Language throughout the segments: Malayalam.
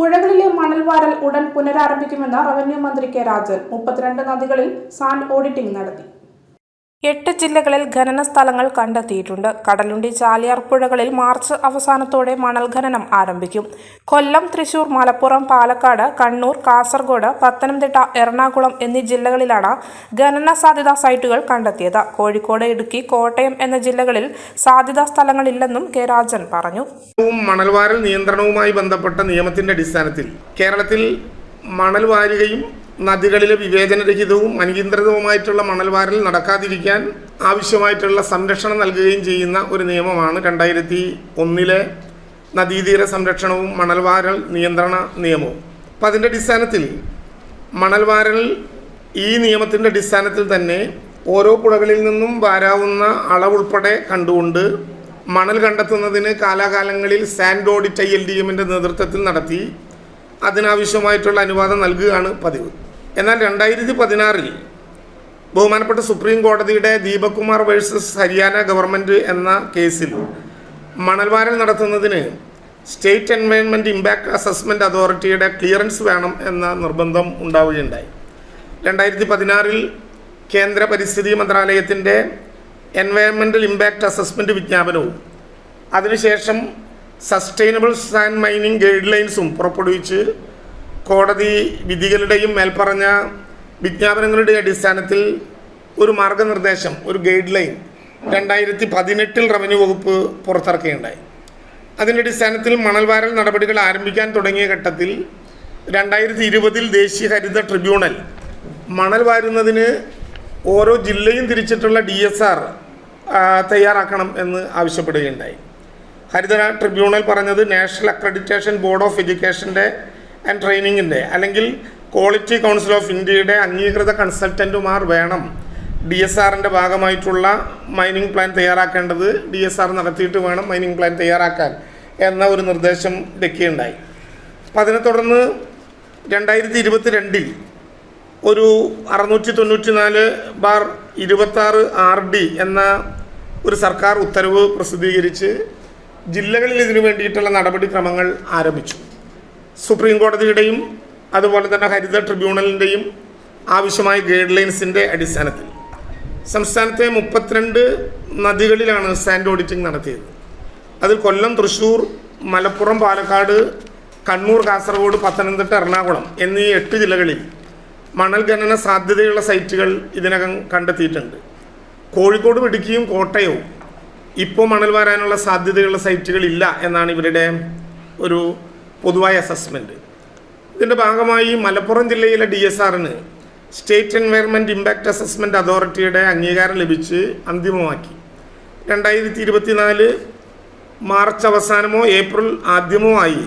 പുഴകളിലെ മണൽവാരൽ ഉടൻ പുനരാരംഭിക്കുമെന്ന് റവന്യൂ മന്ത്രി കെ രാജൻ. മുപ്പത്തിരണ്ട് നദികളിൽ സാൻഡ് ഓഡിറ്റിംഗ് നടത്തി. എട്ട് ജില്ലകളിൽ ഖനന സ്ഥലങ്ങൾ കണ്ടെത്തിയിട്ടുണ്ട്. കടലുണ്ടി ചാലിയാർ പുഴകളിൽ മാർച്ച് അവസാനത്തോടെ മണൽ ഖനനം ആരംഭിക്കും. കൊല്ലം തൃശൂർ മലപ്പുറം പാലക്കാട് കണ്ണൂർ കാസർഗോഡ് പത്തനംതിട്ട എറണാകുളം എന്നീ ജില്ലകളിലാണ് ഖനന സാധ്യതാ സൈറ്റുകൾ കണ്ടെത്തിയത്. കോഴിക്കോട് ഇടുക്കി കോട്ടയം എന്ന ജില്ലകളിൽ സാധ്യതാ സ്ഥലങ്ങളില്ലെന്നും കെ രാജൻ പറഞ്ഞു. മണൽവാരൽ നിയന്ത്രണവുമായി ബന്ധപ്പെട്ട നിയമത്തിന്റെ അടിസ്ഥാനത്തിൽ കേരളത്തിൽ മണൽ വാരുകയും നദികളിലെ വിവേചനരഹിതവും അനിയന്ത്രിതവുമായിട്ടുള്ള മണൽവാരൽ നടക്കാതിരിക്കാൻ ആവശ്യമായിട്ടുള്ള സംരക്ഷണം നൽകുകയും ചെയ്യുന്ന ഒരു നിയമമാണ് രണ്ടായിരത്തി ഒന്നിലെ നദീതീര സംരക്ഷണവും മണൽവാരൽ നിയന്ത്രണ നിയമവും. അപ്പം അതിന്റെ അടിസ്ഥാനത്തിൽ മണൽവാരൽ ഈ നിയമത്തിന്റെ അടിസ്ഥാനത്തിൽ തന്നെ ഓരോ പുഴകളിൽ നിന്നും വാരാവുന്ന അളവുൾപ്പെടെ കണ്ടുകൊണ്ട് മണൽ കണ്ടെത്തുന്നതിന് കാലാകാലങ്ങളിൽ sand audit I L D എമ്മിന്റെ നേതൃത്വത്തിൽ നടത്തി അതിനാവശ്യമായിട്ടുള്ള അനുവാദം നൽകുകയാണ് പതിവ്. എന്നാൽ രണ്ടായിരത്തി പതിനാറിൽ ബഹുമാനപ്പെട്ട സുപ്രീം കോടതിയുടെ ദീപകുമാർ വേഴ്സസ് ഹരിയാന ഗവൺമെന്റ് എന്ന കേസിൽ മണൽവാരൽ നടത്തുന്നതിന് സ്റ്റേറ്റ് എൻവയൺമെന്റ് ഇമ്പാക്റ്റ് അസസ്മെന്റ് അതോറിറ്റിയുടെ ക്ലിയറൻസ് വേണം എന്ന നിർബന്ധം ഉണ്ടാവുകയുണ്ടായി. രണ്ടായിരത്തി പതിനാറിൽ കേന്ദ്ര പരിസ്ഥിതി മന്ത്രാലയത്തിന്റെ എൻവയൺമെന്റൽ ഇമ്പാക്റ്റ് അസസ്മെന്റ് വിജ്ഞാപനവും അതിനുശേഷം സസ്റ്റൈനബിൾ സാൻഡ് മൈനിങ് ഗൈഡ് ലൈൻസും പുറപ്പെടുവിച്ച് കോടതി വിധികളുടെയും മേൽപ്പറഞ്ഞ വിജ്ഞാപനങ്ങളുടെ അടിസ്ഥാനത്തിൽ ഒരു മാർഗനിർദ്ദേശം ഒരു ഗൈഡ് ലൈൻ രണ്ടായിരത്തി പതിനെട്ടിൽ റവന്യൂ വകുപ്പ് പുറത്തിറക്കുകയുണ്ടായി. അതിന്റെ അടിസ്ഥാനത്തിൽ മണൽവാരൽ നടപടികൾ ആരംഭിക്കാൻ തുടങ്ങിയ ഘട്ടത്തിൽ രണ്ടായിരത്തി ഇരുപതിൽ ദേശീയ ഹരിത ട്രിബ്യൂണൽ മണൽ വാരുന്നതിന് ഓരോ ജില്ലയും തിരിച്ചിട്ടുള്ള ഡി തയ്യാറാക്കണം എന്ന് ആവശ്യപ്പെടുകയുണ്ടായി. ഹരിത ട്രിബ്യൂണൽ പറഞ്ഞത് നാഷണൽ അക്രഡിറ്റേഷൻ ബോർഡ് ഓഫ് എഡ്യൂക്കേഷന്റെ ആൻഡ് ട്രെയിനിങ്ങിന്റെ അല്ലെങ്കിൽ ക്വാളിറ്റി കൗൺസിൽ ഓഫ് ഇന്ത്യയുടെ അംഗീകൃത കൺസൾട്ടന്റുമാർ വേണം. ഡി എസ് ആറിന്റെ ഭാഗമായിട്ടുള്ള മൈനിങ് പ്ലാൻ തയ്യാറാക്കേണ്ടത് ഡി എസ് ആർ നടത്തിയിട്ട് വേണം മൈനിങ് പ്ലാൻ തയ്യാറാക്കാൻ എന്ന ഒരു നിർദ്ദേശം വെക്കുകയുണ്ടായി അപ്പം അതിനെ തുടർന്ന് രണ്ടായിരത്തി ഇരുപത്തി രണ്ടിൽ ഒരു അറുന്നൂറ്റി തൊണ്ണൂറ്റി നാല് ബാർ ഇരുപത്താറ് ആർ ഡി എന്ന ഒരു സർക്കാർ ഉത്തരവ് പ്രസിദ്ധീകരിച്ച് ജില്ലകളിൽ ഇതിനു വേണ്ടിയിട്ടുള്ള നടപടിക്രമങ്ങൾ ആരംഭിച്ചു. സുപ്രീം കോടതിയുടെയും അതുപോലെ തന്നെ ഹരിത ട്രിബ്യൂണലിന്റെയും ആവശ്യമായ ഗൈഡ് ലൈൻസിന്റെ അടിസ്ഥാനത്തിൽ. സംസ്ഥാനത്തെ മുപ്പത്തിരണ്ട് നദികളിലാണ് സാൻഡ് ഓഡിറ്റിംഗ് നടത്തിയത്. അതിൽ കൊല്ലം തൃശ്ശൂർ മലപ്പുറം പാലക്കാട് കണ്ണൂർ കാസർഗോഡ് പത്തനംതിട്ട എറണാകുളം എന്നീ എട്ട് ജില്ലകളിൽ മണൽ ഖനന സാധ്യതയുള്ള സൈറ്റുകൾ ഇതിനകം കണ്ടെത്തിയിട്ടുണ്ട്. കോഴിക്കോടും ഇടുക്കിയും കോട്ടയവും ഇപ്പോൾ മണൽ വാരാനുള്ള സാധ്യതയുള്ള സൈറ്റുകളില്ല എന്നാണ് ഇവരുടെ ഒരു പൊതുവായ അസസ്മെന്റ് ഇതിന്റെ ഭാഗമായി മലപ്പുറം ജില്ലയിലെ ഡി എസ് ആറിന് സ്റ്റേറ്റ് എൻവയർമെന്റ് ഇമ്പാക്റ്റ് അസസ്മെന്റ് അതോറിറ്റിയുടെ അംഗീകാരം ലഭിച്ച് അന്തിമമാക്കി. രണ്ടായിരത്തി ഇരുപത്തിനാല് മാർച്ച് അവസാനമോ ഏപ്രിൽ ആദ്യമോ ആയി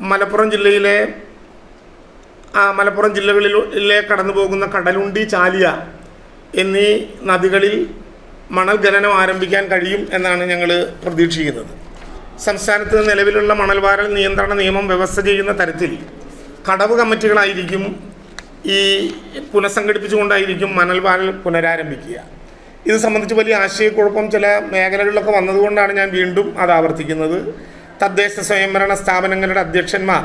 മലപ്പുറം ജില്ലയിലെ ആ മലപ്പുറം ജില്ലകളിലെ കടന്നു പോകുന്ന കടലുണ്ടി ചാലിയ എന്നീ നദികളിൽ മണൽ ഖനനം ആരംഭിക്കാൻ കഴിയും എന്നാണ് ഞങ്ങൾ പ്രതീക്ഷിക്കുന്നത്. സംസ്ഥാനത്ത് നിലവിലുള്ള മണൽവാരൽ നിയന്ത്രണ നിയമം വ്യവസ്ഥ ചെയ്യുന്ന തരത്തിൽ കടവ് കമ്മിറ്റികളായിരിക്കും ഈ പുനഃസംഘടിപ്പിച്ചുകൊണ്ടായിരിക്കും മണൽവാരൽ പുനരാരംഭിക്കുക. ഇത് സംബന്ധിച്ച് വലിയ ആശയക്കുഴപ്പം ചില മേഖലകളിലൊക്കെ വന്നതുകൊണ്ടാണ് ഞാൻ വീണ്ടും അത് ആവർത്തിക്കുന്നത്. തദ്ദേശ സ്വയംഭരണ സ്ഥാപനങ്ങളുടെ അധ്യക്ഷന്മാർ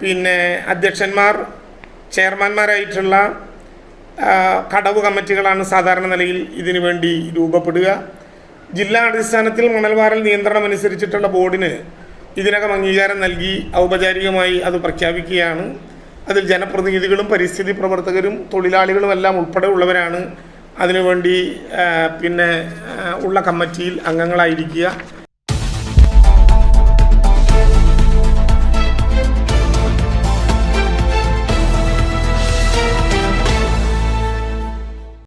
പിന്നെ അധ്യക്ഷന്മാർ ചെയർമാന്മാരായിട്ടുള്ള ആ, കടവ് കമ്മിറ്റികളാണ് സാധാരണ നിലയിൽ ഇതിനു വേണ്ടി രൂപപ്പെടുക. ജില്ലാ അടിസ്ഥാനത്തിൽ മണൽവാരൽ നിയന്ത്രണം അനുസരിച്ചിട്ടുള്ള ബോർഡിന് ഇതിനകം അംഗീകാരം നൽകി ഔപചാരികമായി അത് പ്രഖ്യാപിക്കുകയാണ്. അതിൽ ജനപ്രതിനിധികളും പരിസ്ഥിതി പ്രവർത്തകരും തൊഴിലാളികളും എല്ലാം ഉൾപ്പെടെ ഉള്ളവരാണ് അതിനുവേണ്ടി പിന്നെ ഉള്ള കമ്മിറ്റിയിൽ അംഗങ്ങളായിരിക്കുക.